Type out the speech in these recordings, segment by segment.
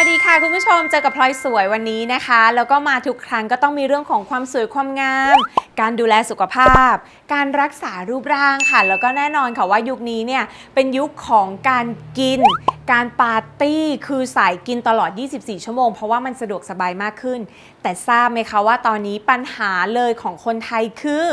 วัสดีค่ะคุณผู้ชมเจอกับพลอยสวยวันนี้นะคะ แล้วก็มาทุกครั้งก็ต้องมีเรื่องของความสวยความงาม การดูแลสุขภาพ การรักษารูปร่างค่ะ แล้วก็แน่นอนค่ะว่ายุคนี้เนี่ยเป็นยุคของการกิน การปาร์ตี้คือสายกินตลอด 24 ชั่วโมง เพราะว่ามันสะดวกสบายมากขึ้น แต่ทราบไหมคะว่าตอนนี้ปัญหาเลยของคนไทยคือ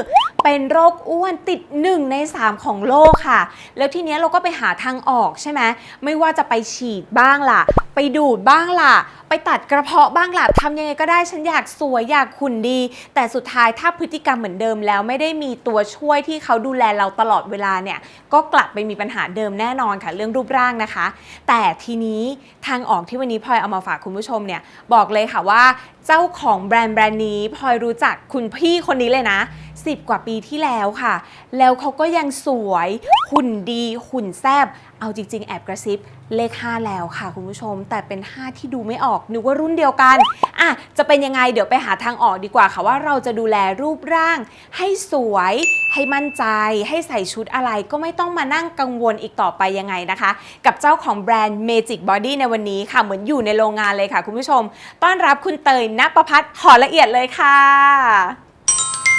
เป็นโรคอ้วนติด 1 ใน 3 ของโลกค่ะ แล้วทีเนี้ยเราก็ไปหาทางออกใช่ไหมไม่ว่าจะไปฉีดบ้างล่ะ ไปดูดบ้างล่ะ ไปตัดกระเพาะบ้างล่ะทำยังไงก็ได้ฉันอยากสวยอยากหุ่นดี แต่สุดท้ายถ้าพฤติกรรมเหมือนเดิมแล้วไม่ได้มีตัวช่วยที่เขาดูแลเราตลอดเวลาเนี่ยก็กลับไปมีปัญหาเดิมแน่นอนค่ะเรื่องรูปร่างนะคะแต่ทีนี้ทางออกที่วันนี้พลอยเอามาฝากคุณผู้ชมเนี่ยบอกเลยค่ะว่าเจ้าของแบรนด์แบรนด์นี้พลอยรู้จักคุณพี่คนนี้เลยนะ 10 กว่าปีที่แล้วค่ะ แล้วเขาก็ยังสวยหุ่นดีหุ่นแซบเอาจริง ๆ แอบกระซิบ เลข 5 แล้วค่ะคุณผู้ชม แต่เป็น 5 ที่ดูไม่ออกนึกว่ารุ่นเดียวกันอะจะเป็นยังไงเดี๋ยวไปหาทางออกดีกว่าค่ะว่าเราจะดูแลรูปร่าง ให้สวย ให้มั่นใจ ให้ใส่ชุดอะไรก็ไม่ต้องมานั่งกังวลอีกต่อไปยังไงนะคะ กับเจ้าของแบรนด์ Magic Body ในวันนี้ค่ะเหมือนอยู่ในโรงงานเลยค่ะคุณผู้ชม ต้อนรับคุณเตยณประพัฒน์หอละเอียดเลยค่ะ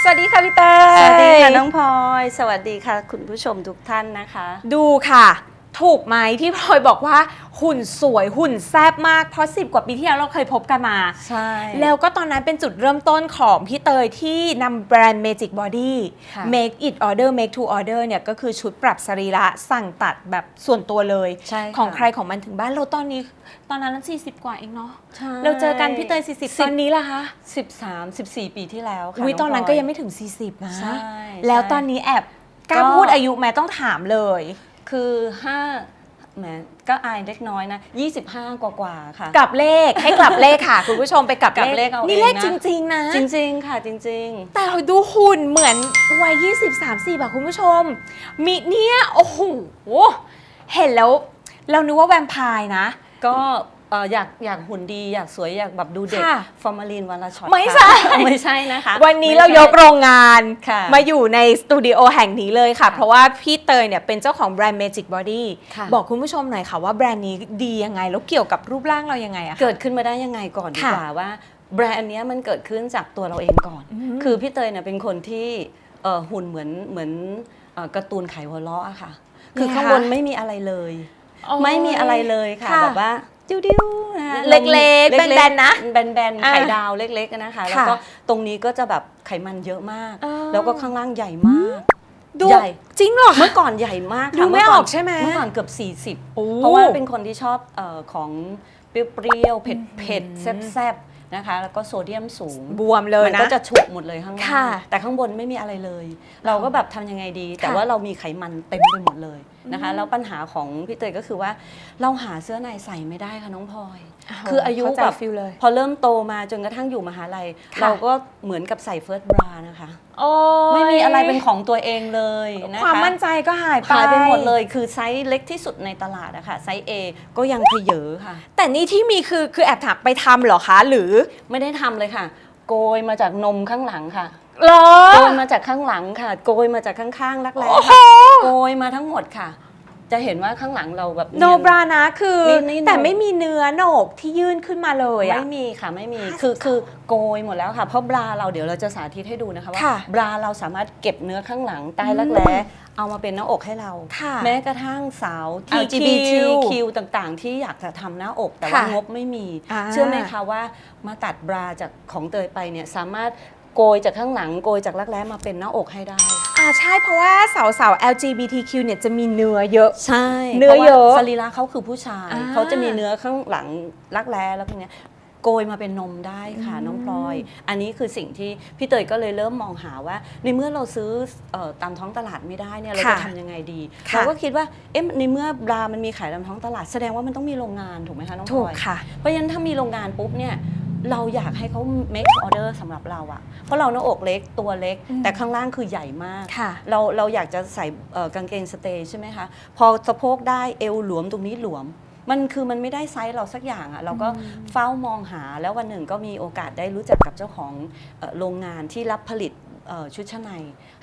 สวัสดีค่ะพี่เตย สวัสดีค่ะน้องพลอย สวัสดีค่ะ คุณผู้ชมทุกท่านนะคะ ดูค่ะ ถูกไหมที่พลอยบอกว่าหุ่นสวยหุ่นแซบมากเพราะ10กว่าปีที่แล้วเราเคยพบกันมา ใช่ แล้วก็ตอนนั้นเป็นจุดเริ่มต้นของพี่เตยที่นำแบรนด์ Magic Body ค่ะ Make it order make to order เนี่ยก็คือชุดปรับสรีระสั่งตัดแบบส่วนตัวเลย ใช่ค่ะของใครของมันถึงบ้านเราตอนนี้ ตอนนั้นเรา40 กว่าเองเนาะใช่เราเจอกันพี่เตย 40 ตอนนี้ล่ะคะสิบสามสิบสี่ปีที่แล้วค่ะวิงตอนนั้นพลก็ยังไม่ถึง 40 นะ ใช่แล้วใช่ ตอนนี้แอบกล้าก็ พูดอายุไหมต้องถามเลย คือห้าแหมก็อายเล็กน้อยนะยี่สิบห้ากว่ากว่าๆค่ะ กลับเลขให้กลับเลขค่ะ คุณผู้ชมไปกลับกลับเลขเอานี่เองเลขนะ จริง ๆ นะ จริง ๆ ค่ะจริง แต่เราดูหุ่นเหมือนวัย20 30แบบคุณผู้ชม มีเนี่ย โอ้โห เห็นแล้ว เรานึกว่าแวมไพร์นะ ๆ ก็ เอ่ออยากอยากหุ่นดีอยากสวยอยากแบบดูเด็กค่ะ ฟอร์มาลีนวันละช็อตไม่ใช่ ค่ะไม่ใช่นะคะวันนี้ไม่เราใช่ยกโรงงาน ค่ะ มาอยู่ในสตูดิโอแห่งนี้เลยค่ะ ค่ะเพราะว่าพี่เตยเนี่ยเป็นเจ้าของแบรนด์ Magic Body ค่ะ บอกคุณผู้ชมหน่อยค่ะว่าแบรนด์นี้ดียังไง แล้วเกี่ยวกับรูปร่างเรายังไงอะคะ เกิดขึ้นมาได้ยังไงก่อนดีค่ะกว่าว่า แบรนด์เนี้ยมันเกิดขึ้นจากตัวเราเองก่อนอืมคือพี่เตยเนี่ยเป็นคนที่เอ่อหุ่นเหมือนเหมือนเอ่อการ์ตูนไขหัวเราะอะค่ะ คือข้างบนไม่มีอะไรเลยโอ้ยไม่มีอะไรเลยค่ะค่ะ แบบว่า ดิ้วดิ้วๆนะเล็กๆลงแบนๆนะแบนๆอ่าไข่ดาวเล็กๆนะคะ แล้วก็ตรงนี้ก็จะแบบไขมันเยอะมากอ่าแล้วก็ข้างล่างใหญ่มากดูใหญ่จริงเหรอเมื่อก่อนใหญ่มากค่ะดูไม่เก่นออกใช่ไหมเมื่อก่อนเกือบ 40โอ้เพราะว่าเป็นคนที่ชอบเออของเปรี้ยวๆเผ็ดเผ็ดๆแซ่บๆนะคะ แล้วก็โซเดียมสูงบวมเลยมันนะก็จะฉุกหมดเลยข้างล่าค่ะงแต่ข้างบนไม่มีอะไรเลย เราก็แบบทำยังไงดี แต่ค่ะว่าเรามีไขมันเต็มไปหมดเลย นะคะแล้วปัญหาของพี่เตยก็คือว่าเราหาเสื้อในใส่ไม่ได้ค่ะน้องพลอย คืออายุเข้ใจแบบฟิลเลยพอเริ่มโตมาจนกระทั่งอยู่มหาลัยค่ะเราก็เหมือนกับใส่เฟิร์สบรานะคะโอ้ยไม่มีอะไรเป็นของตัวเองเลยนะคะความมั่นใจก็หายไปหายไปหมดเลยคือไซส์เล็กที่สุดในตลาดอะค่ะไซส์ A ก็ยังเพเยอค่ะ แต่นี่ที่มีคือคือแอบถามไปทำเหรอคะ หรือไม่ได้ทำเลยค่ะ โกยมาจากนมข้างหลังค่ะ หรอ โกยมาจากข้างหลังค่ะ โกยมาจากข้างๆรักแร้โอ้โหค่ะโกยมาทั้งหมดค่ะ จะเห็นว่าข้างหลังเราแบบโนเยบรานะคือนี่นี่ แต่โนไม่มีเนื้อโหนกที่ยื่นขึ้นมาเลยอะ ไม่มีค่ะไม่มีคือคือโกยหมดแล้วค่ะ เพราะบราเราเดี๋ยวเราจะสาธิตให้ดูนะคะว่าค่ะบราเราสามารถเก็บเนื้อข้างหลังใต้รักแร้เอามาเป็นหน้าอกให้เรา ค่ะแม้กระทั่งสาว TQ LGBTQ ต่างๆ ที่อยากจะทำหน้าอกแต่ว่าค่ะงบไม่มี อ่า เชื่อไหมคะว่ามาตัดบราจากของเตยไปเนี่ยสามารถ โกยจากข้างหลังโกยจากรักแร้มาเป็นหน้าอกให้ได้ อ่าใช่เพราะว่าสาวสาวๆ LGBTQ เนี่ยจะมีเนื้อเยอะ ใช่เนื้อเยอะพราว่าสรีระเขาคือผู้ชาย อ่า เขาจะมีเนื้อข้างหลังรักแร้แล้วพวกเนี้ยโกยมาเป็นนมได้ค่ะน้องพลอย อันนี้คือสิ่งที่พี่เตยก็เลยเริ่มมองหาว่า ในเมื่อเราซื้อเออตามท้องตลาดไม่ได้เนี่ยเราจะค่ะทำยังไงดีค่ะ เราก็คิดว่าเอ๊ะในเมื่อบรามันมีขายตามท้องตลาด แสดงว่ามันต้องมีโรงงานถูกไหมคะน้องพถูลกอยค่ะ เพราะฉะนั้นถ้ามีโรงงานปุ๊บเนี่ย เราอยากให้เขา make order สำหรับเราอะเพราะเราหน้าอกเล็กตัวเล็กอืมแต่ข้างล่างคือใหญ่มาก ค่ะ เราเราอยากจะใส่เอ่อกางเกงสเตย์ใช่ไหมคะ พอสะโพกได้เอวหลวมตรงนี้หลวม มันคือมันไม่ได้ไซส์เราสักอย่างอะ่ะเราก็เฝ้ามองหาแล้ววันหนึ่งก็มีโอกาสได้รู้จักกับเจ้าของเอ่อโรงงานที่รับผลิตเอ่อ ชุดชั้นใน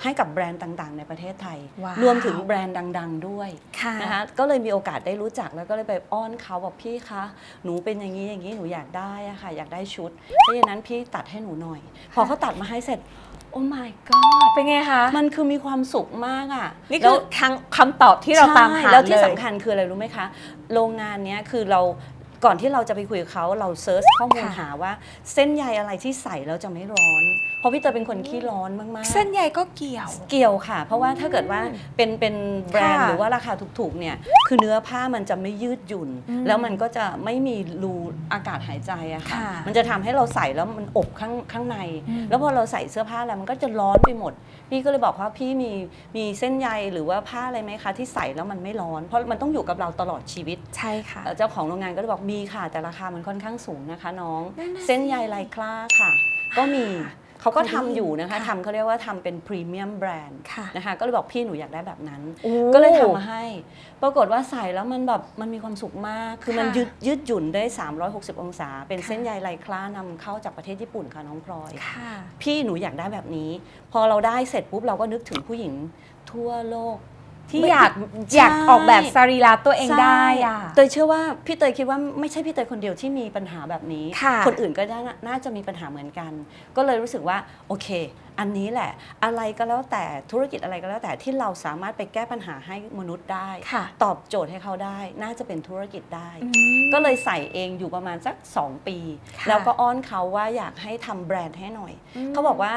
ให้กับแบรนด์ต่างๆ ในประเทศไทยว้าวรวมถึงแบรนด์ดัง ๆ ด้วยค่ะนะคะก็เลยมีโอกาสได้รู้จักแล้วก็เลยไปอ้อนเขาบอกพี่คะหนูเป็นอย่างนี้อย่างนี้หนูอยากได้อะค่ะ อยากได้ชุดเพราะฉะนั้นพี่ตัดให้หนูหน่อย พอเขาตัดมาให้เสร็จโอ้ my god เป็นไงคะ มันคือมีความสุขมากอะนี่แล้คืวอครั้งคำตอบที่เราตามหาใช่แล้วที่เลยสำคัญคืออะไรรู้ไหมคะ โรงงานเนี้ยคือเรา ก่อนที่เราจะไปคุยกับเขาเราเซิร์ชข้อมูลค่ะหาว่า เส้นใยอะไรที่ใส่แล้วจะไม่ร้อน เพราะพี่เตยเป็นคนขี้ร้อนมากๆ เส้นใยก็เกี่ยว เกี่ยวค่ะ เพราะว่าถ้าเกิดว่าเป็นเป็นแบรนด์ค่ะหรือว่าราคาถูกๆเนี่ยคือเนื้อผ้ามันจะไม่ยืดหยุ่นอืมแล้วมันก็จะไม่มีรูอากาศหายใจอะค่ะค่ะมันจะทำให้เราใส่แล้วมันอบข้างข้างในอืมแล้วพอเราใส่เสื้อผ้าแล้วมันก็จะร้อนไปหมด พี่ก็เลยบอกว่าพี่มีมีเส้นใยหรือว่าผ้าอะไรไหมคะที่ใส่แล้วมันไม่ร้อน เพราะมันต้องอยู่กับเราตลอดชีวิตใช่ค่ะเอ่อเจ้าของโรงงานก็เลยบอกมีค่ะแต่ราคามันค่อนข้างสูงนะคะน้อง นั่นน่ะสิ เส้นใยลายคล้าค่ะ ก็มีเขาก็เคยได้ทำอยู่นะคะค่ะทำเขาเรียกว่าทำเป็นพรีเมียมแบรนด์ค่ะนะคะก็เลยบอกพี่หนูอยากได้แบบนั้น โอ้ ก็เลยทำมาให้ ปรากฏว่าใส่แล้วมันแบบมันมีความสุขมาก คือมันค่ะยืดยืดหยุ่นได้ 360 องศา เป็นค่ะ เส้นใยลายคล้านำเข้าจากประเทศญี่ปุ่นค่ะน้องพลอย ค่ะ พี่หนูอยากได้แบบนี้ พอเราได้เสร็จปุ๊บเราก็นึกถึงผู้หญิงทั่วโลก ที่ไม่อยากใช่อยากออกแบบสรีระตัวเองได้อะใช่เตยเชื่อว่าพี่เตยคิดว่าไม่ใช่พี่เตยคนเดียวที่มีปัญหาแบบนี้ค่ะคนอื่นก็น่าน่าจะมีปัญหาเหมือนกัน ก็เลยรู้สึกว่าโอเค อันนี้แหละ อะไรก็แล้วแต่ธุรกิจอะไรก็แล้วแต่ที่เราสามารถไปแก้ปัญหาให้มนุษย์ได้ค่ะตอบโจทย์ให้เขาได้ น่าจะเป็นธุรกิจได้อืมก็เลยใส่เองอยู่ประมาณสัก 2 ปีค่ะแล้วก็อ้อนเขาว่าอยากให้ทำแบรนด์ให้หน่อยอืมเขาบอกว่า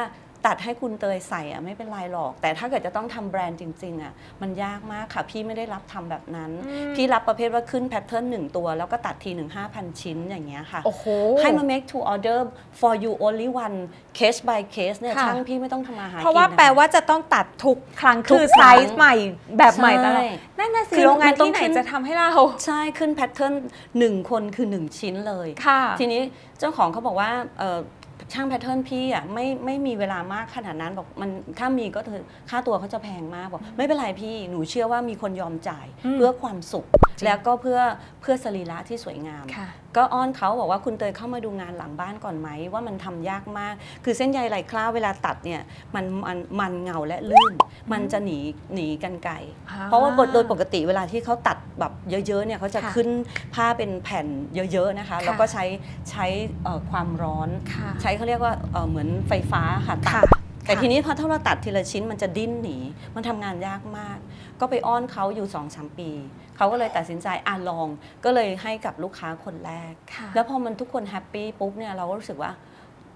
ตัดให้คุณเตยใส่อะไม่เป็นไรหรอก แต่ถ้าเกิดจะต้องทำแบรนด์จริงๆอะมันยากมากค่ะ พี่ไม่ได้รับทำแบบนั้น อืม พี่รับประเภทว่าขึ้นแพทเทิร์นหนึ่งตัว แล้วก็ตัดทีหนึ่งห้าพันชิ้นอย่างเงี้ยค่ะ โอ้โห ให้มา make to order for you only one case by case เนี่ยค่ะ ช่างพี่ไม่ต้องทำมาหากินเพราะว่าอแปลว่าจะต้องตัดทุกครั้งทุกคือครั้ไซงส์ใหม่แบบใหม่ตลอดใช่นั่นน่ะสิคือโรงงานมันต้องที่ไหนขึ้น จะทำให้เรา ใช่ขึ้นแพทเทิร์นหนึ่งคนคือหนึ่งชิ้นเลย ค่ะ ทีนี้เจ้าของเขาบอกว่าเอ่อ ช่างแพทเทิร์นพี่อะไม่ไม่มีเวลามากขนาดนั้นบอกมันถ้ามีก็คือค่าตัวเขาจะแพงมากบอกไม่เป็นไรพี่หนูเชื่อว่ามีคนยอมจ่ายอืมเพื่อความสุขจริงแล้วก็เพื่อเพื่อสรีระที่สวยงามค่ะ ก็อ้อนเขาบอกว่าคุณเตยเข้ามาดูงานหลังบ้านก่อนไหมว่ามันทำยากมาก คือเส้นใยไหลคล้าเวลาตัดเนี่ยมันมันมันเงาและลื่น มันจะหนีหนีกันไกลอ่าเพราะว่าโดยปกติเวลาที่เขาตัดแบบเยอะๆเนี่ยเขาจะค่ะขึ้นผ้าเป็นแผ่นเยอะๆนะคะ แล้วก็ใช้ใช้เอ่อความร้อนค่ะใช้เขาเรียกว่าเอ่อเหมือนไฟฟ้าค่ะตัดค่ะแต่ค่ะทีนี้พอถ้าเราตัดทีละชิ้นมันจะดิ้นหนี มันทำงานยากมาก ก็ไปอ้อนเขาอยู่2อสปี เขาก็เลยตัดสินใจอะลอง ก็เลยให้กับลูกค้าคนแรก ค่ะแล้วพอมันทุกคนแฮปปี้ปุ๊บเนี่ยเราก็รู้สึกว่า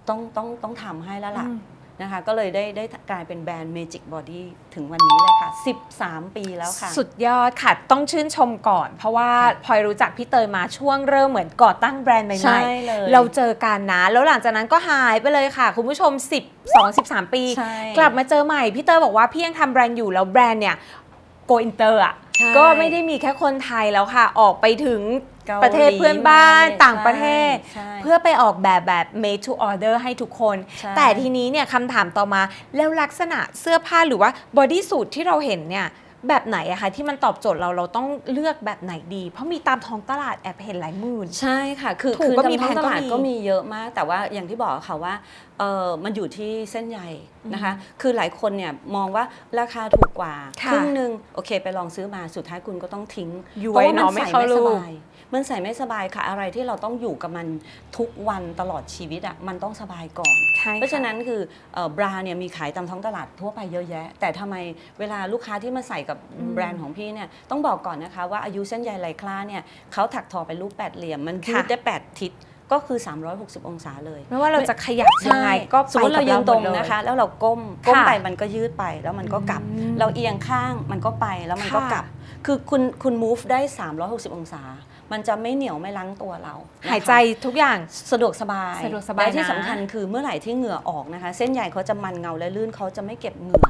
ต้องต้องต้องทำให้แล้วล่ะ อืม นะคะ ก็เลยได้ได้กลายเป็นแบรนด์ Magic Body ถึงวันนี้เลยค่ะ 13 ปีแล้วค่ะ สุดยอดค่ะ ต้องชื่นชมก่อน เพราะว่าพลอยรู้จักพี่เตยมาช่วงเริ่มเหมือนก่อตั้งแบรนด์ใหใช่ม่เลย ๆเราเจอกันนะ แล้วหลังจากนั้นก็หายไปเลยค่ะ คุณผู้ชม 12 13 ปี ใช่ กลับมาเจอใหม่ พี่เตยบอกว่าพี่ยังทำแบรนด์อยู่แล้วแบรนด์เนี่ยโกอินเตอร์อะ ใช่ก็ไม่ได้มีแค่คนไทยแล้วค่ะ ออกไปถึงกาหลีประเทศเพื่อนบ้านมาเลยต่างประเทศ ใช่ เพื่อไปออกแบบแบบ made to order ให้ทุกคน ใช่ แต่ทีนี้เนี่ยคำถามต่อมาแล้วลักษณะเสื้อผ้าหรือว่าบอดี้สูทที่เราเห็นเนี่ย แบบไหนอะคะที่มันตอบโจทย์เราเราต้องเลือกแบบไหนดี เพราะมีตามท้องตลาดแอบเห็นหลายหมื่น ใช่ค่ะ คือถูกคือก็มีตามท้องตลาดแพงก็มีก็มีเยอะมาก แต่ว่าอย่างที่บอกค่ะว่าเออมันอยู่ที่เส้นใยนะคะ คือหลายคนเนี่ยมองว่าราคาถูกกว่าค่ะครึ่งหนึ่งโอเค ไปลองซื้อมาสุดท้ายคุณก็ต้องทิ้งย้วยเพราะว่ามัเนาะไม่ใส่เข้าไม่รูสปบาย มันใส่ไม่สบายค่ะอะไรที่เราต้องอยู่กับมันทุกวันตลอดชีวิตอะมันต้องสบายก่อน ใช่เพราะฉะค่นั้นคือเอ่อบราเนี่ยมีขายตามท้องตลาดทั่วไปเยอะแยะ แต่ทำไมเวลาลูกค้าที่มาใส่กับอืมแบรนด์ของพี่เนี่ยต้องบอกก่อนนะคะว่าอายุเส้นใยไหลคล้าเนี่ยเขาถักทอเป็นรูปแปดเหลี่ยมมันยืดค่ะได้8ทิศก็คือ 360 องศาเลย ไม่ว่าเราจะขยับยังไงก็สมมติเรายืนตรงนะคะ แล้วเราก้ม ก้มค่ะไปมันก็ยืดไป แล้วมันก็กลับอืมเราเอียงข้างมันก็ไปแล้วมันก็ค่ะกลับ คือคุณคุณ move ได้ 360 องศา มันจะไม่เหนียวไม่ลั้งตัวเรานะคะหายใจทุกอย่างสะดวกสบายสะดวกสบายและที่นะสำคัญคือเมื่อไหร่ที่เหงื่อออกนะคะ เส้นใยเขาจะมันเงาและลื่นเขาจะไม่เก็บเหงื่อ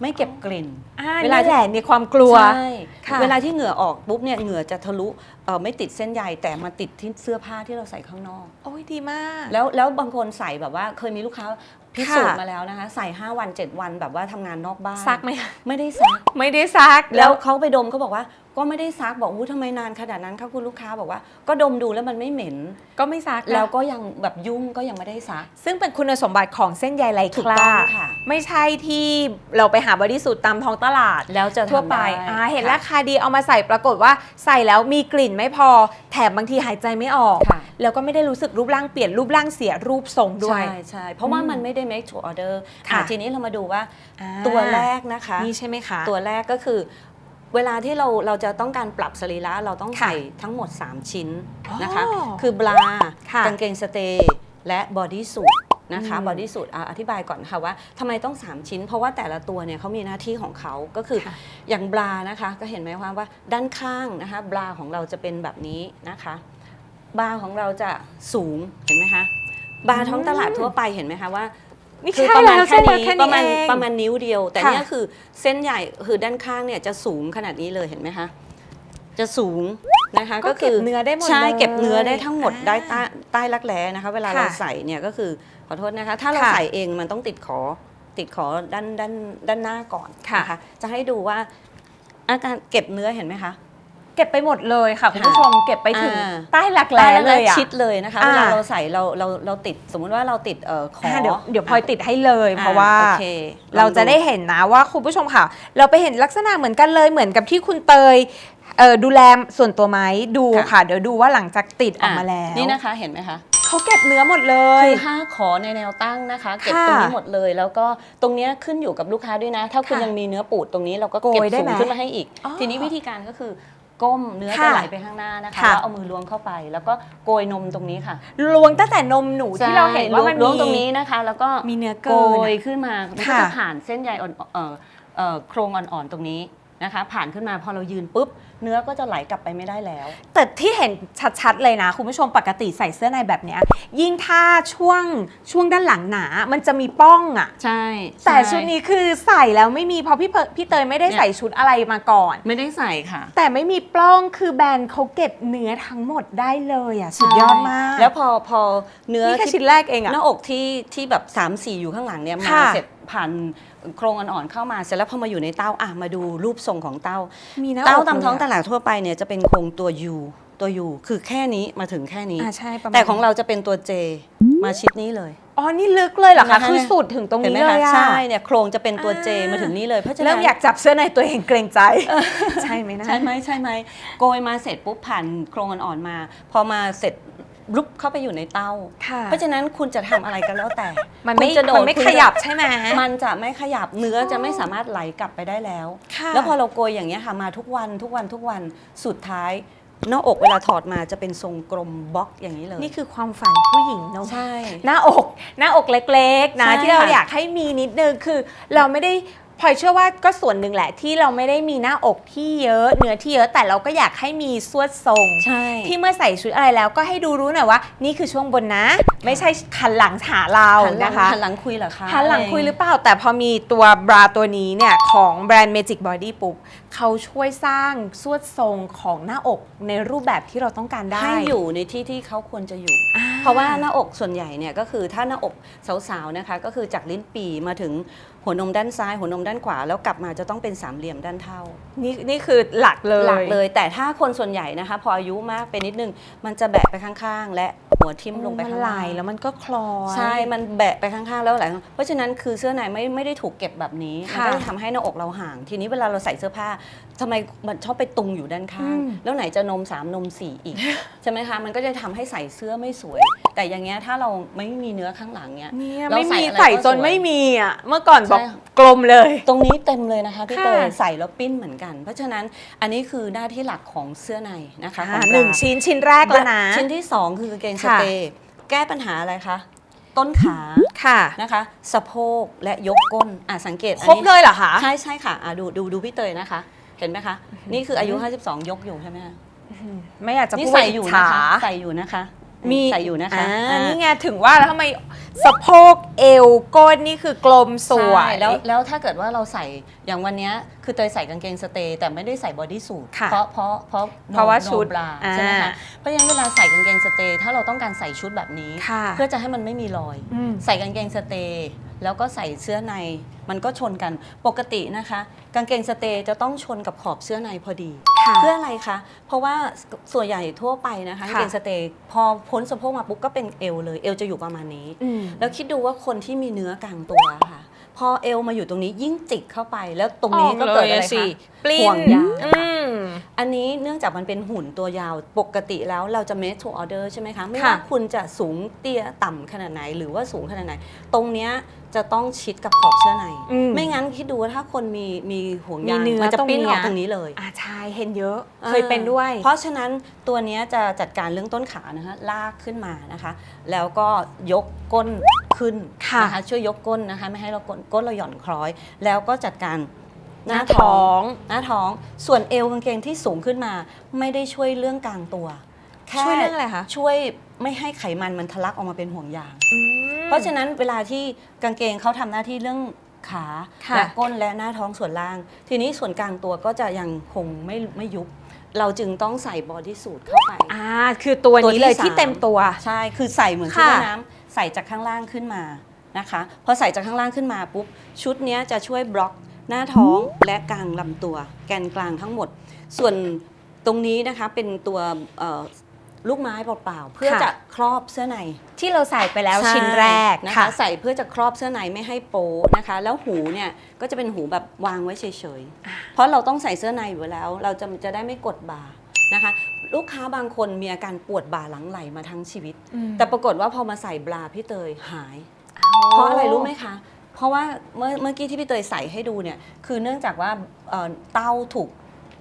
ไม่เก็บกลิ่นอ่าเวเวลาลาที่แหละในความกลัวใช่ค่ะเวลาที่เหงื่อออกปุ๊บเนี่ยเหงื่อจะทะลุเอ่อไม่ติดเส้นใยแต่มาติดที่เสื้อผ้าที่เราใส่ข้างนอก โอ้ยดีมาก แล้วแล้วบางคนใส่แบบว่าเคยมีลูกค้าพิสูจน์ค่ะมาแล้วนะคะ ใส่ 5 วัน 7 วันแบบว่าทำงานนอกบ้านซักไหมคะไม่ได้ซัก ไม่ได้ซัก แล้วเขาไปดมเขาบอกว่า ก็ไม่ได้ซักบอกอู้ทำไมนานขนาดนั้นคะคุณลูกค้าบอกว่า ก็ดมดูแล้วมันไม่เหม็น ก็ไม่ซักนะแล้วก็ยังแบบยุ่งก็ยังไม่ได้ซัก ซึ่งเป็นคุณสมบัติของเส้นใยไลถูกคลาต้องค่ะ ไม่ใช่ที่เราไปหาบอดี้สูทตามท้องตลาด แล้วจะทั่วไปทำด้อ่าเห็นค่ะราคาดีเอามาใส่ปรากฏว่าใส่แล้วมีกลิ่นไม่พอ แถมบางทีหายใจไม่ออก ค่ะแล้วก็ไม่ได้รู้สึกรูปร่างเปลี่ยนรูปร่างเสียรูปทรงด้วยใช่ใช่เพราะว่าอืมมันไม่ได้ make to order ค่ะ อะทีนี้เรามาดูว่า อ่าตัวแรกนะคะ นี่ใช่ไหมคะ ตัวแรกก็คือ เวลาที่เราเราจะต้องการปรับสรีระเราต้องค่ะใส่ทั้งหมด 3 ชิ้นนะคะอ๋อคือบลาค่ะกางเกงสเตย์และบอดี้สูทนะคะอืมบอดี้สูทอธิบายก่อนค่ะว่าทำไมต้อง 3 ชิ้น เพราะว่าแต่ละตัวเนี่ยเขามีหน้าที่ของเขาก็คือค่ะอย่างบลานะคะ ก็เห็นไหมว่าว่าด้านข้างนะคะบลาของเราจะเป็นแบบนี้นะคะบลาของเราจะสูงเห็นไหมคะบลาท้องตลาดทั่วไปเห็นไหมคะว่า ไม่คือใช่ประมาณแล้วแค่ใช่นี้แค่ประมาณเอง ประมาณนิ้วเดียว แต่ค่ะ เนี่ยคือเส้นใหญ่คือด้านข้างเนี่ยจะสูงขนาดนี้เลยเห็นไหมคะจะสูงนะคะก็ก็เก็คืบเนื้อได้หมดใช่เลย เก็บเนื้อได้ทั้งหมดอ่าได้ใต้ใต้รักแร้นะคะ เวลาค่ะเราใส่เนี่ยก็คือขอโทษนะคะ ถ้าเราค่ะใส่เองมันต้องติดขอติดขอด้านด้านด้านหน้าก่อนค่ะ นะคะจะให้ดูว่าอาการเก็บเนื้อเห็นไหมคะ เก็บไปหมดเลยค่ะคุณผู้ชมเก็บไปถึงอ่า ใต้หลักแร้ใต้รักเลแร้ยอะ ชิดเลยนะคะอ่า เวลาเราใส่เราเราเราติดสมมุติว่าเราติดเอ่อขออ่าเดี๋ยวเดี๋ยวพลอยติดให้เลย เพราะว่าโอเคลองเราจะได้เห็นนะว่าคุณผู้ชมค่ะ เราไปเห็นลักษณะเหมือนกันเลยเหมือนกับที่คุณเตยเอ่อดูแลส่วนตัวไหมดูค่ะ เดี๋ยวดูว่าหลังจากติดออกมาแล้วนี่นะคะเห็นไหมคะ เขาเก็บเนื้อหมดเลย คือห้าขอในแนวตั้งนะคะ เก็บค่ะตรงนี้หมดเลย แล้วก็ตรงเนี้ยขึ้นอยู่กับลูกค้าด้วยนะ ถ้าคุณค่ะยังมีเนื้อปูดตรงนี้เราก็โกเก็บยได้สูไหมงขึ้นมาให้อีก อ๋อทีนี้วิธีการก็คือ ก้มเนื้อค่ะจะไหลไปข้างหน้านะคะค่ะ แล้วเอามือล้วงเข้าไป แล้วก็โกยนมตรงนี้ค่ะล้วงตั้งแต่นมหนูที่เราเห็นว่ามันล้วงมีตรงนี้นะคะ แล้วก็มีเนื้อเกิโกนยอะขึ้นมามันก็ค่ะจะผ่านเส้นใยอ่อนเอ่อเอ่อโครงอ่อนๆตรงนี้นะคะ ผ่านขึ้นมาพอเรายืนปุ๊บ เนื้อก็จะไหลกลับไปไม่ได้แล้ว แต่ที่เห็นชัดๆเลยนะ คุณผู้ชมปกติใส่เสื้อในแบบเนี้ย ยิ่งถ้าช่วงช่วงด้านหลังหนา มันจะมีป้องอะใช่แต่ชุดนี้คือใส่แล้วไม่มีเพราะพี่เพพี่เตยไม่ได้เนี่ยใส่ชุดอะไรมาก่อน ไม่ได้ใส่ค่ะ แต่ไม่มีปล้องคือแบรนด์เขาเก็บเนื้อทั้งหมดได้เลยอะสุดยอดมาก แล้วพอพอเนื้อนี่แค่ที่ชิ้นแรกเองหอะน้าอกที่ที่แบบ3ามสี่อยู่ข้างหลังเนี่ยมาค่ะ เสร็จ ผ่านโครงอ่อนๆเข้ามาเสร็จแล้วพอมาอยู่ในเต้าอะมาดูรูปทรงของเต้า มีหน้าเต้าอกตามท้องเลยตอะลาดทั่วไปเนี่ยจะเป็นโครงตัว U ตัว U คือแค่นี้มาถึงแค่นี้ อ่าใช่ประมาณแต่ของเราจะเป็นตัว J มาชิดนี้เลย อ๋อนี่ลึกเลยเหรอเห็คะนไหมคะ คือสุดถึงตรงเห็นนี้ไหมเลคะยอะใช่เนี่ยโครงจะเป็นตัว J อ่ามมาถึงนี้เลยเพราะฉะนั้น เริ่มอยากจับเสื้อในตัวเองเกรงใจ ใช่ไหมนะ ใช่ไหมใช่ไหมโกยมาเสร็จปุ๊บผ่านโครงอ่อนๆมา พอมาเสร็จ รุบเข้าไปอยู่ในเต้า ค่ะเพราะฉะนั้นคุณจะทำอะไรก็แล้วแต่มันไม่คุณจะโดมันดไม่คุณขจะ ยับใช่ไหม มันจะไม่ขยับเนื้อจะไม่สามารถไหลกลับไปได้แล้ว ค่ะ แล้วพอเราโกยอย่างเงี้ยค่ะมาทุกวันทุกวันทุกวันสุดท้ายหน้าอกเวลาถอดมาจะเป็นทรงกลมบล็อกอย่างนี้เลยนี่คือความฝันผู้หญิงเนอะ ใช่ หน้าอกหน้าอกเล็กๆนะใช่ที่เราค่ะอยากให้มีนิดนึงคือเราไม่ได้ พลอยเชื่อว่าก็ส่วนหนึ่งแหละที่เราไม่ได้มีหน้าอกที่เยอะเนื้อที่เยอะแต่เราก็อยากให้มีสวดทรง ใช่ ที่เมื่อใส่ชุดอะไรแล้วก็ให้ดูรู้หน่อยว่า นี่คือช่วงบนนะ ไม่ใช่คันหลังหาเราหันหลังนะคะหันหลังคุยเหรอคะหันหลังคุยหรือเปล่า แต่พอมีตัวบราตัวนี้เนี่ยของแบรนด์ Magic Body ปุ๊บเขาช่วยสร้างสวดทรงของหน้าอกในรูปแบบที่เราต้องการได้ให้อยู่ในที่ที่เขาควรจะอยู่อ่ เพราะว่าหน้าอกส่วนใหญ่เนี่ยก็คือถ้าหน้าอกสาวๆนะคะก็คือจากลิ้นปีมาถึงหัวนมด้านซ้ายหัวนมด้านขวาแล้วกลับมาจะต้องเป็นสามเหลี่ยมด้านเท่า นี่นี่คือหลักเลยหลักเลย แต่ถ้าคนส่วนใหญ่นะคะ พออายุมากไปนิดนึง มันจะแบะไปข้างๆ และหัวทิ่มลงไปมันข้างไหลล่างแล้วมันก็คล้อยใช่มันแบะไปข้างๆ แล้วไหลเพราะฉะนั้นคือเสื้อในไม่ไม่ได้ถูกเก็บแบบนี้มันค่ะก็จะทำให้หน้าอกเราห่าง ทีนี้เวลาเราใส่เสื้อผ้าทำไมมันชอบไปตุงอยู่ด้านข้างอืมแล้วไหนจะนมสามนมสี่อีกใช่ไหมคะมันก็จะทำให้ใส่เสื้อไม่สวยแต่อย่างเงี้ยถ้าเราไม่มีเนื้อข้างหลังเนี้ยเนี่ยเราไม่ใส่มีอะไรใส่ก็จนสวย ไม่มีอะ เมื่อก่อนบอกใช่กลมเลย ตรงนี้เต็มเลยนะคะพี่ค่ะ เตยใส่แล้วปิ้นเหมือนกัน เพราะฉะนั้นอันนี้คือหน้าที่หลักของเสื้อในนะคะขอ่าองหนึ่งบรา ชิ้นชิ้นแรกแล้วนะ ชิ้นที่ 2 คือกางเกงสค่ะ เตย์แก้ปัญหาอะไรคะ ต้นขาค่ะ นะคะ สะโพกและยกก้นอะสังเกตอันครบนี้เลยเหรอคะ ใช่ใช่ค่ะอะดูดูดูพี่เตยนะคะ เห็นไหมคะ นี่คืออายุ 52 ยกอยู่ใช่ไหมคะไม่อยากจะนี่พูดใส่ว่าอยู่อิจนะฉาคะใส่อยู่นะคะ มี ใส่อยู่นะคะอ่าอ่านี่ไงถึงว่าแล้วทำไมสะโพกเอวก้นนี่คือกลมสวย ใช่แล้วแล้วถ้าเกิดว่าเราใส่อย่างวันเนี้ยคือเตยใส่กางเกงสเตย์แต่ไม่ได้ใส่บอดี้สูทค่ะเพราะเพราะเพราะเพราะว่าชุดบลาอ่า ใช่ไหมคะเพราะฉะนั้นเวลาใส่กางเกงสเตย์ถ้าเราต้องการใส่ชุดแบบนี้ ค่ะเพื่อจะให้มันไม่มีรอย อืม ใส่กางเกงสเตย์ แล้วก็ใส่เสื้อในมันก็ชนกันปกตินะคะ กางเกงสเตย์จะต้องชนกับขอบเสื้อในพอดี ค่ะ เพื่ออะไรคะ เพราะว่าส่วนใหญ่ทั่วไปนะคะค่ะกางเกงสเตย์พอพ้นสะโพกมาปุ๊บก็เป็นเอวเลยเอวจะอยู่ประมาณนี้ อืม แล้วคิดดูว่าคนที่มีเนื้อกลางตัวค่ะ พอเอวมาอยู่ตรงนี้ยิ่งจิกเข้าไป แล้วตรงนี้ก็เกิดอะไรสิคะ ปลิ้ห่วนงยาง อืม อันนี้เนื่องจากมันเป็นหุ่นตัวยาวปกติแล้วเราจะ made to order ใช่ไหมคะ ไม่ค่ะว่าคุณจะสูงเตี้ยต่ำขนาดไหน หรือว่าสูงขนาดไหน ตรงเนี้ย จะต้องชิดกับขอบเสื้อใน อืมไม่งั้นคิดดูว่าถ้าคนมีมีห่วงยางมีเนื้อมันจะตรงปิ้นออกเนี้ย ตรงนี้เลยอ่าใช่เห็นเยอะ เคยเป็นด้วย เพราะฉะนั้นตัวเนี้ยจะจัดการเรื่องต้นขานะคะลากขึ้นมานะคะ แล้วก็ยกก้นขึ้นค่ะนะคะช่วยยกก้นนะคะไม่ให้เราก้นก้นเราหย่อนคล้อย แล้วก็จัดการหน้าหน้าท้ท้ออง งหน้าท้องส่วนเอวกางเกงที่สูงขึ้นมา ไม่ได้ช่วยเรื่องกลางตัวแค่ช่วยเรื่องอะไรคะช่วยไม่ให้ไขมันมันทะลักออกมาเป็นห่วงยาง อืม เพราะฉะนั้นเวลาที่กางเกงเขาทำหน้าที่เรื่องขาค่ะและก้นและหน้าท้องส่วนล่าง ทีนี้ส่วนกลางตัวก็จะยังคงไม่ไม่ยุบ เราจึงต้องใส่บอดี้สูทเข้าไป อ่าคือตัวตัวที่นี้เลยที่สาม เต็มตัว ใช่ คือใส่เหมือนชุดค่ะว่ายน้ำใส่จากข้างล่างขึ้นมานะคะ พอใส่จากข้างล่างขึ้นมาปุ๊บ ชุดเนี้ยจะช่วยบล็อกหน้าท้องและกลางลำตัว แกนกลางทั้งหมด ส่วนตรงนี้นะคะเป็นตัวเอ่อ ลูกไม้เปล่าๆเพื่อค่ะจะครอบเสื้อในที่เราใส่ไปแล้วใชิ้นแรกนะคะค่ะใส่เพื่อจะครอบเสื้อในไม่ให้โป๊นะคะ แล้วหูเนี่ยก็จะเป็นหูแบบวางไว้เฉยๆเพราะเราต้องใส่เสื้อในอยู่แล้ว เราจะจะได้ไม่กดบ่านะคะ ลูกค้าบางคนมีอาการปวดบ่าหลังไหลมาทั้งชีวิต แต่ปรากฏว่าพอมาใส่บราพี่เตยหาย เพราะอะไรรู้ไหมคะ เพราะว่าเมื่อเมื่อกี้ที่พี่เตยใส่ให้ดูเนี่ยคือเนื่องจากว่าเอ่อเต้าถูก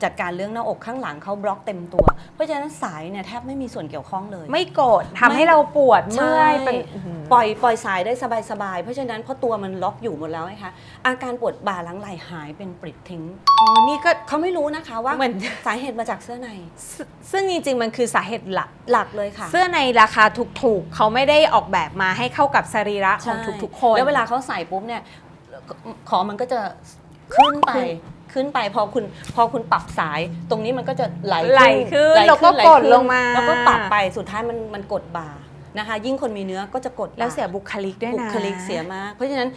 จัดการเรื่องหน้าอกข้างหลังเขาบล็อกเต็มตัว เพราะฉะนั้นสายเนี่ยแทบไม่มีส่วนเกี่ยวข้องเลย ไม่กดทำให้เราปวดเมื่อยใช่เป็นอื้อหือปล่อยปล่อยสายได้สบายๆ เพราะฉะนั้นเพราะตัวมันล็อกอยู่หมดแล้วไงคะอาการปวดบ่าหลังไหล่หายเป็นปริดทิ้งอ๋อนี่ก็เขาไม่รู้นะคะว่าเหมือน สาเหตุมาจากเสื้อในซึ่งซึ่งจริงๆ มันคือสาเหตุหลัก หลักเลยค่ะเสื้อในราคาถูกๆ เขาไม่ได้ออกแบบมาให้เข้ากับสรีระของใช่ทุกๆ คน แล้วเวลาเขาใส่ปุ๊บเนี่ย ของมันก็จะขึ้นไป ขึ้นขึ้นไปพอคุณพอคุณปรับสาย ตรงนี้มันก็จะไหลไหลขึ้นไหแล้วก็ไหกดขึ้นลงมาแล้วก็ปรับไปสุดท้ายมันมันกดบ่านะคะ ยิ่งคนมีเนื้อก็จะกดบ่าแล้วเสียบุคลิกด้วยบุนะคลิกเสียมาก เพราะฉะนั้น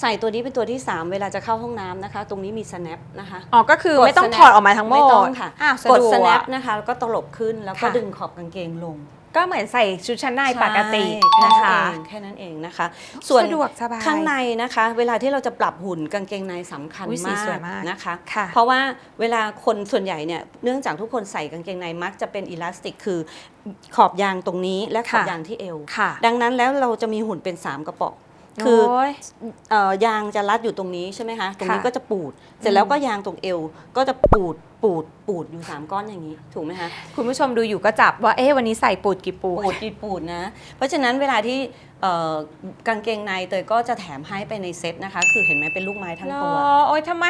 ใส่ตัวนี้เป็นตัวที่ 3 เวลาจะเข้าห้องน้ำนะคะ ตรงนี้มี snap นะคะอ๋อก็คือกดไม่ต้อง snap ถอดออกมาทั้งหมดไม่ต้องค่ะอ้าวสะกดดวก snap นะคะแล้วก็ตลบขึ้นแล้วก็ค่ะดึงขอบกางเกงลง ก็เหมือนใส่ชุดชั้นในปกติใช่นะคะแค่นั้นเองนะคะ ส่วนสะดวกสบายข้างในนะคะ เวลาที่เราจะปรับหุ่นกางเกงในสำคัญอุ๊ยสีมาสวยกมากนะคะค่ะเพราะว่าเวลาคนส่วนใหญ่เนี่ยเนื่องจากทุกคนใส่กางเกงในมักจะเป็นอิลาสติก คือขอบยางตรงนี้และขอบค่ะยางที่เอวค่ะดังนั้นแล้วเราจะมีหุ่นเป็น 3 กระป๋องคือโยเออยางจะรัดอยู่ตรงนี้ใช่ไหมคะ ตรงนี้ค่ะก็จะปูด เสร็จแล้วก็ยางตรงเอวก็จะปูด ปูดปูดอยู่3ก้อนอย่างนี้ ถูกไหมคะคุณผู้ชมดูอยู่ก็จับว่าเอ๊ะวันนี้ใส่ปูดกี่ปูดปูดดีปูดนะ เพราะฉะนั้นเวลาที่เอ่อกางเกงในเตยก็จะแถมให้ไปในเซ็ตนะคะ คือเห็นไหมเป็นลูกไม้ทั้งตัวเหรอโอ๊ยทำไม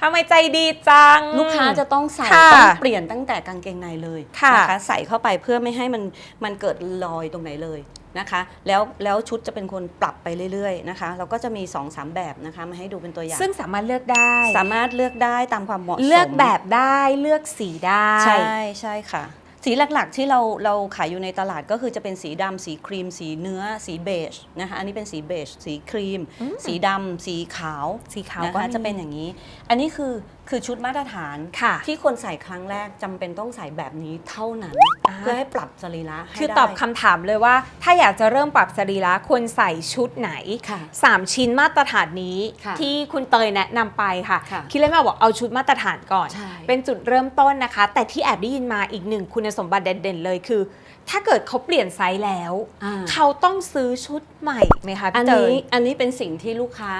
ทำไมใจดีจัง ลูกค้าจะต้องใส่ค่ะต้องเปลี่ยนตั้งแต่กางเกงในเลยค่ะ นะคะใส่เข้าไปเพื่อไม่ให้มันมันเกิดรอยตรงไหนเลย นะคะแล้วแล้วชุดจะเป็นคนปรับไปเรื่อยๆนะคะเราก็จะมี2อสามแบบนะคะมาให้ดูเป็นตัวอย่าง ซึ่งสามารถเลือกได้ สามารถเลือกได้ตามความเหมาะสม เลือกแบบได้เลือกสีได้ ใช่ใช่ค่ะ สีหลักๆ ที่เราเราขายอยู่ในตลาดก็คือจะเป็นสีดำสีครีม สีเนื้อสีเบจนะคะอันนี้เป็นสีเบจสีครีม อืม สีดำสีขาวสีขาวนะก็คะมีจะเป็นอย่างนี้ อันนี้คือคือชุดมาตรฐาน ค่ะ ที่คนใส่ครั้งแรกจำเป็นต้องใส่แบบนี้เท่านั้น อ่า เพื่อให้ปรับสรีระให้คือได้ตอบคำถามเลยว่า ถ้าอยากจะเริ่มปรับสรีระควรใส่ชุดไหน ค่ะ 3 ชิ้นมาตรฐานนี้ค่ะที่คุณเตยแนะนำไปค่ะ ค่ะคิดเลยมาบอกเอาชุดมาตรฐานก่อน ใช่เป็นจุดเริ่มต้นนะคะ แต่ที่แอบได้ยินมาอีกหนึ่งคุณสมบัติเด่นๆเลยคือ ถ้าเกิดเขาเปลี่ยนไซส์แล้ว อ่าเขาต้องซื้อชุดใหม่ไหมคะอันพี่เตนี้ย อันนี้เป็นสิ่งที่ลูกค้า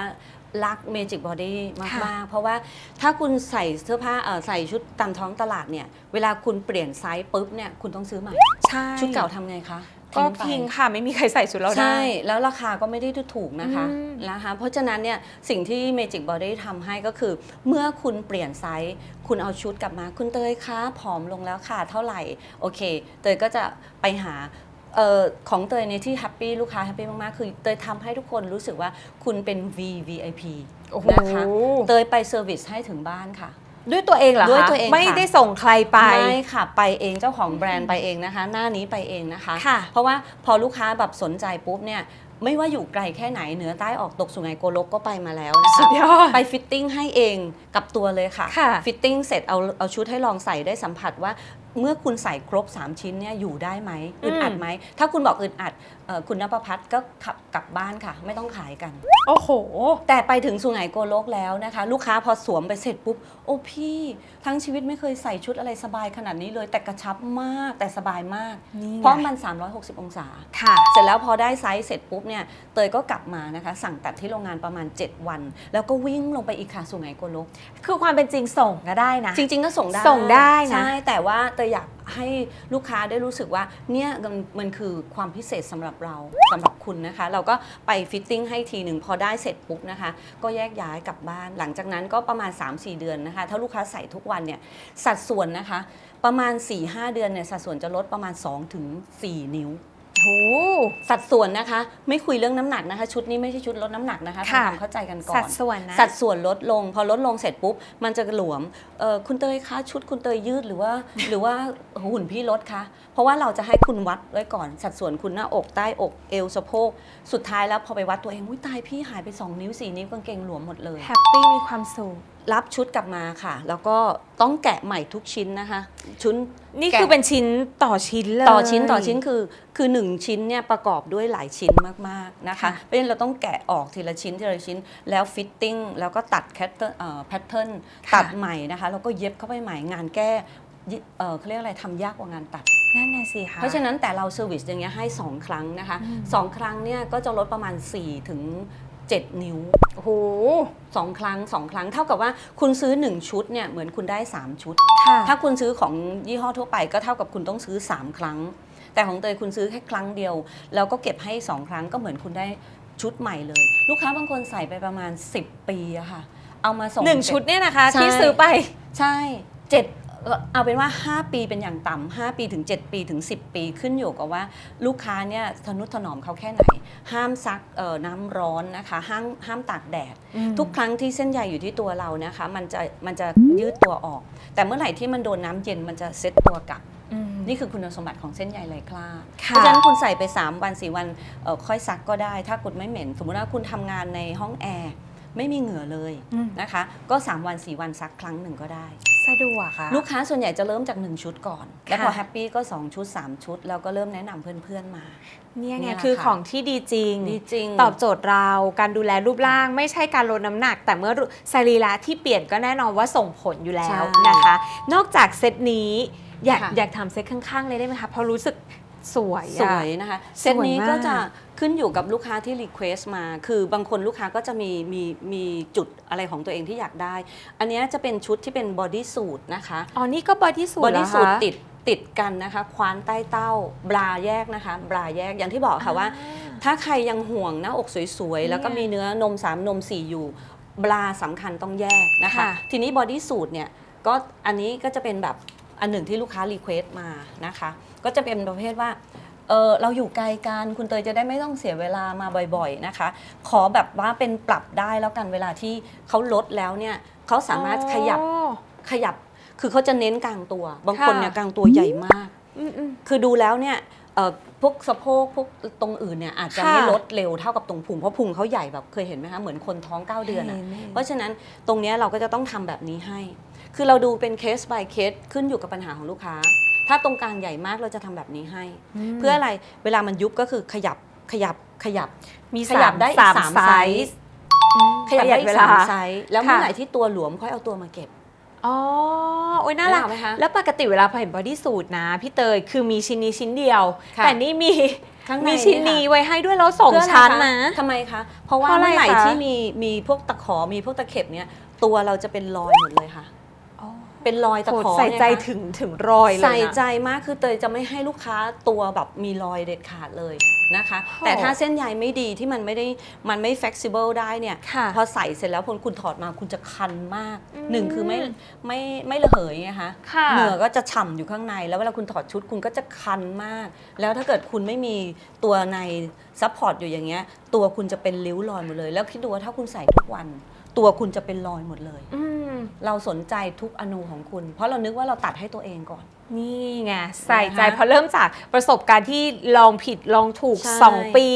รัก Magic Body มากค่ะ มากเพราะว่าถ้าคุณใส่เสื้อผ้าเอ่อใส่ชุดตามท้องตลาดเนี่ย เวลาคุณเปลี่ยนไซส์ปุ๊บเนี่ยคุณต้องซื้อใหม่ ใช่ชุดเก่าทำไงคะ ก็ไป ทิ้งค่ะไม่มีใครใส่ชุดเราได้ ใช่ แล้วราคาก็ไม่ได้ถูกนะคะอืมนะคะเพราะฉะนั้นเนี่ยสิ่งที่ Magic Body ทำให้ก็คือ เมื่อคุณเปลี่ยนไซส์ คุณเอาชุดกลับมา คุณเตยคะผอมลงแล้วค่ะ เท่าไหร่ โอเค เตยก็จะไปหาเออของเตยเนี่ยที่แฮปปี้ลูกค้าแฮปปี้มาก ๆ คือเตยทำให้ทุกคนรู้สึกว่าคุณเป็น VVIP โอ้โห นะคะ เตยไปเซอร์วิสให้ถึงบ้านค่ะ ด้วยตัวเองเหรอคะด้วยตัวเองค่ะไม่ได้ส่งใครไปไม่ค่ะ ไปเองเจ้าของแบรนด์ไปเองนะคะ หน้านี้ไปเองนะคะค่ะ เพราะว่าพอลูกค้าแบบสนใจปุ๊บเนี่ยไม่ว่าอยู่ไกลแค่ไหนเหนือใต้ออกตกสุไหงโกลกก็ไปมาแล้วนะสุคะดยอดไปฟิตติ้งให้เองกับตัวเลยค่ะ ค่ะฟิตติ้งเสร็จเอาเอาชุดให้ลองใส่ได้สัมผัสว่า เมื่อคุณใส่ครบ 3 ชิ้นเนี่ยอยู่ได้ไหมอึดอัดไหมถ้าคุณบอกอึดอัดเอ่อ คุณนภพัฒน์ก็ขับกลับบ้านค่ะ ไม่ต้องขายกัน โอ้โห แต่ไปถึงสุไหงโกลกแล้วนะคะ ลูกค้าพอสวมไปเสร็จปุ๊บ โอ้พี่ ทั้งชีวิตไม่เคยใส่ชุดอะไรสบายขนาดนี้เลย แต่กระชับมากแต่สบายมาก นี่ไง เพราะมัน 360 องศา ค่ะ เสร็จแล้วพอได้ไซส์เสร็จปุ๊บเนี่ยเตยก็กลับมานะคะ สั่งตัดที่โรงงานประมาณ 7 วัน แล้วก็วิ่งลงไปอีกค่ะสุไหงโกลก คือความเป็นจริงส่งก็ได้นะ จริง ๆ ก็ส่งได้ส่งได้นะ ใช่ แต่ว่าเตยอยาก ให้ลูกค้าได้รู้สึกว่าเนี่ยมันมันคือความพิเศษสำหรับเราสำหรับคุณนะคะ เราก็ไปฟิตติ้งให้ทีหนึ่งพอได้เสร็จปุ๊บนะคะ ก็แยกย้ายกลับบ้าน หลังจากนั้นก็ประมาณ 3-4 เดือนนะคะ ถ้าลูกค้าใส่ทุกวันเนี่ยสัดส่วนนะคะ ประมาณ 4-5 เดือนเนี่ยสัดส่วนจะลดประมาณ 2-4 นิ้ว โอ้สัดส่วนนะคะ ไม่คุยเรื่องน้ำหนักนะคะ ชุดนี้ไม่ใช่ชุดลดน้ำหนักนะคะค่ะทำความเข้าใจกันก่อน สัดส่วนนะ สัดส่วนลดลง พอลดลงเสร็จปุ๊บ มันจะหลวมเอ่อคุณเตยคะชุดคุณเตยยืดหรือว่า หรือว่าหุ่นพี่ลดคะเพราะว่าเราจะให้คุณวัดไว้ก่อน สัดส่วนคุณหน้าอกใต้อกเอวสะโพกสุดท้ายแล้วพอไปวัดตัวเองอุ้ยตายพี่หายไป 2 นิ้ว 4 นิ้วกางเกงหลวมหมดเลย แฮปปี้มีความสุขรับชุดกลับมาค่ะ แล้วก็ต้องแกะใหม่ทุกชิ้นนะคะชุดนี่แกะคือเป็นชิ้นต่อชิ้นเลยต่อชิ้นต่อชิ้นคือคือหนึ่งชิ้นเนี่ยประกอบด้วยหลายชิ้นมากๆนะคะค่ะเพราะฉะนั้นเราต้องแกะออกทีละชิ้นทีละชิ้นแล้วฟิตติ้งแล้วก็ตัดแคตเตอร์แพทเทิร์นค่ะตัดใหม่นะคะแล้วก็เย็บเข้าไปใหม่งานแก้ยิเอ่อเขาเรียกอะไรทำยากกว่างานตัดนั่นน่ะสิคะเพราะฉะนั้นแต่เราเซอร์วิสอย่างเงี้ยให้ 2 ครั้งนะคะอืมสองครั้งเนี่ยก็จะลดประมาณ4ถึง 7 นิ้วโอ้โห2ครั้ง2ครั้งเท่ากับว่าคุณซื้อ 1 ชุดเนี่ยเหมือนคุณได้ 3 ชุด ค่ะ ถ้าคุณซื้อของยี่ห้อทั่วไปก็เท่ากับคุณต้องซื้อ 3 ครั้ง แต่ของเตยคุณซื้อแค่ครั้งเดียว แล้วก็เก็บให้ 2 ครั้งก็เหมือนคุณได้ชุดใหม่เลย ลูกค้าบางคนใส่ไปประมาณ 10 ปีอะค่ะ เอามาส่งหนึ่งเจ็ชุดเนี่ยนะคะ ใช่ ที่ซื้อไป ใช่เจ็ด เอ่อเอาเป็นว่า 5 ปีเป็นอย่างต่ำ5ปีถึง 7 ปีถึง 10 ปีขึ้นอยู่กับว่าลูกค้าเนี่ยทนุถนอมเขาแค่ไหน ห้ามซักเอ่อน้ำร้อนนะคะห้ามห้ามตากแดดทุกครั้งที่เส้นใยอยู่ที่ตัวเรานะคะ มันจะมันจะยืดตัวออก แต่เมื่อไหร่ที่มันโดนน้ำเย็นมันจะเซ็ตตัวกลับ อืม นี่คือคุณสมบัติของเส้นใยไร้คราบค่ะเพราะฉะนั้นคุณใส่ไป 3 วัน 4 วันเอ่อค่อยซักก็ได้ ถ้าคุณไม่เหม็น สมมุติว่าคุณทำงานในห้องแอร์ ไม่มีเหงื่อเลยอืม นะคะ ก็ 3 วัน 4 วันซักครั้งหนึ่งก็ได้ สะดวกค่ะ ลูกค้าส่วนใหญ่จะเริ่มจาก 1 ชุดก่อน แล้วพอค่ะ แฮปปี้ก็ 2 ชุด 3 ชุด แล้วก็เริ่มแนะนำเพื่อนๆมา เนี่ยเนี่ไงยแหละคือค่ะ ของที่ดีจริง ดีจริง ตอบโจทย์เราการดูแลรูปร่าง ไม่ใช่การลดน้ำหนัก แต่เมื่อสรีระที่เปลี่ยนก็แน่นอนว่าส่งผลอยู่แล้วใช่นะคะ นอกจากเซตนี้อยากค่ะ อยากทำเซตข้างๆเลยได้ไหมคะเพราะรู้สึกสวยอะ สวยนะคะ เซตนี้สวยมากก็จะ ขึ้นอยู่กับลูกค้าที่รีเควสมา คือบางคนลูกค้าก็จะมีมีมีจุดอะไรของตัวเองที่อยากได้ อันเนี้ยจะเป็นชุดที่เป็นบอดี้สูทนะคะ อ๋อ นี่ก็บอดี้สูบอทดี้เหรสูอทคะติดติดกันนะคะ คว้านใต้เต้า บราแยกนะคะ บราแยกอย่างที่บอกค่ะว่า ถ้าใครยังห่วงหน้าอกสวยๆ แล้วก็มีเนื้อนม 3 นม 4 อยู่ บราสำคัญต้องแยกนะคะ ค่ะ ทีนี้บอดี้สูทเนี่ยก็อันนี้ก็จะเป็นแบบอันหนึ่งที่ลูกค้ารีเควสต์มานะคะ ก็จะเป็นประเภทว่า เออเราอยู่ไกลกันคุณเตยจะได้ไม่ต้องเสียเวลามาบ่อยๆนะคะ ขอแบบว่าเป็นปรับได้แล้วกันเวลาที่เขาลดแล้วเนี่ยเขาสามารถขยับอ๋อ ขยับ คือเขาจะเน้นกลางตัว บางคนค่ะเนี่ยกลางตัวใหญ่มาก อืมอืม คือดูแล้วเนี่ยเอ่อพวกสะโพกพวกตรงอื่นเนี่ยอาจจะค่ะ ไม่ลดเร็วเท่ากับตรงพุงเพราะพุงเขาใหญ่แบบเคยเห็นไหมคะเหมือนคนท้อง 9 เดือนอะ ห็ห็นเพราะฉะนั้นตรงเนี้ยเราก็จะต้องทำแบบนี้ให้ คือเราดูเป็นเคส by เคสขึ้นอยู่กับปัญหาของลูกค้า ถ้าตรงกลางใหญ่มากเราจะทำแบบนี้ให้มเพื่ออะไรเวลามันยุบก็คือขยับขยับขยับ มีขยับได้อีกสามสามไซไซส์ส์ขยับได้อีเวกลาสามไซส์แล้วเมื่อค่ะไหร่ที่ตัวหลวมค่อยเอาตัวมาเก็บอ๋อ โอ้ยน่ารักได้ไหมคะแล้วปกติเวลาพอเห็นบอดี้สูทนะ พี่เตยคือมีชิ้นนี้ชิ้นเดียวค่ะแต่นี่มีข้างในมีชิ้นเยค่ะนี้ไว้ให้ด้วยแล้วสองเพื่ออะไรชั้นคนะทำไมคะ เพราะว่าเพราะอะไรเมื่อไหร่คะที่มีมีพวกตะขอมีพวกตะเข็บเนี่ยตัวเราจะเป็นรอยหมดเลยค่ะอ๋อ เป็นรอยตะโหขอใส่ใจเนี่ยค่ะถึงถึงรอยเลยนะ ใส่ใจมากคือเตยจะไม่ให้ลูกค้าตัวแบบมีรอยเด็ดขาดเลยนะคะโอ้แต่ถ้าเส้นใยไม่ดีที่มันไม่ได้มันไม่ flexible ได้เนี่ยค่ะพอใส่เสร็จแล้วพอคุณถอดมาคุณจะคันมากอืมหนึ่งคือไม่ไม่ไม่ระเหยไงคะค่ะเหงื่อก็จะฉ่ำอยู่ข้างใน แล้วเวลาคุณถอดชุดคุณก็จะคันมาก แล้วถ้าเกิดคุณไม่มีตัวในซัพพอร์ตอยู่อย่างเงี้ยตัวคุณจะเป็นริ้วรอยหมดเลย แล้วคิดดูว่าถ้าคุณใส่ทุกวัน ตตัวคุณจะเป็นรอยหมดเลย อืม เราสนใจทุกอนูของคุณ เพราะเรานึกว่าเราตัดให้ตัวเองก่อน นี่ไงใส่ใจนะคะเพราะเริ่มจากประสบการณ์ที่ลองผิดลองถูก ใช่2 ปี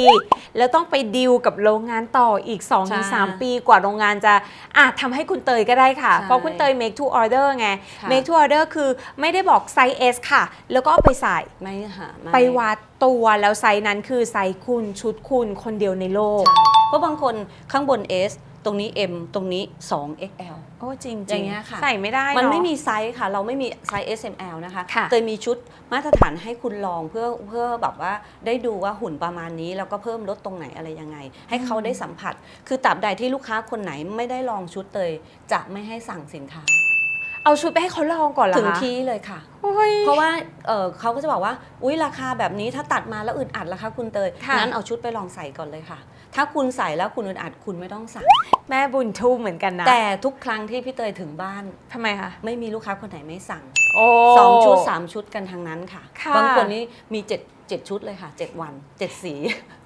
แล้วต้องไปดิวกับโรงงานต่ออีกใช่2-3ปีกว่าโรงงานจะอาจทำให้คุณเตยก็ได้ค่ะ ใช่เพราะคุณเตย make to order ไง ค่ะ make to order คือไม่ได้บอกไซส์ S ค่ะ แล้วก็เอาไปใส่ ไม่หาม่ไปวัดตัวแล้วไซส์นั้นคือไซส์คุณชุดคุณคนเดียวในโลก ใช่เพราะบางคนข้างบน S ตรงนี้ M ตรงนี้ 2 XL โอ้จริงๆอย่างเงี้ยค่ะ ใส่ไม่ได้มันเอะ ไม่มีไซส์ค่ะ เราไม่มีไซส์ S M L นะคะค่ะเตยมีชุดมาตรฐานให้คุณลองเพื่อเพื่อแบบว่าได้ดูว่าหุ่นประมาณนี้ แล้วก็เพิ่มลดตรงไหนอะไรยังไง ให้เขาได้สัมผัส คือตราบใดที่ลูกค้าคนไหนไม่ได้ลองชุดเตยจะไม่ให้สั่งสินค้า เอาชุดไปให้เขาลองก่อนเหรอถึงคะที่เลยค่ะ โอ้ย เพราะว่าเอ่อเขาก็จะบอกว่า อุ้ยราคาแบบนี้ถ้าตัดมาแล้วอึดอัดล่ะคะคุณเตยค่ะ งั้นเอาชุดไปลองใส่ก่อนเลยค่ะ ถ้าคุณใส่แล้วคุณอึดอัดคุณไม่ต้องสั่งแม่บุญทุ่มเหมือนกันนะแต่ทุกครั้งที่พี่เตยถึงบ้าน ทำไมคะไม่มีลูกค้าคนไหนไม่สั่งโอ้สองชุดสามชุดกันทั้งนั้นค่ะ ค่ะ บางคนนี่มีเจ็ดเจ็ดชุดเลยค่ะเจ็ดวันเจ็ดสี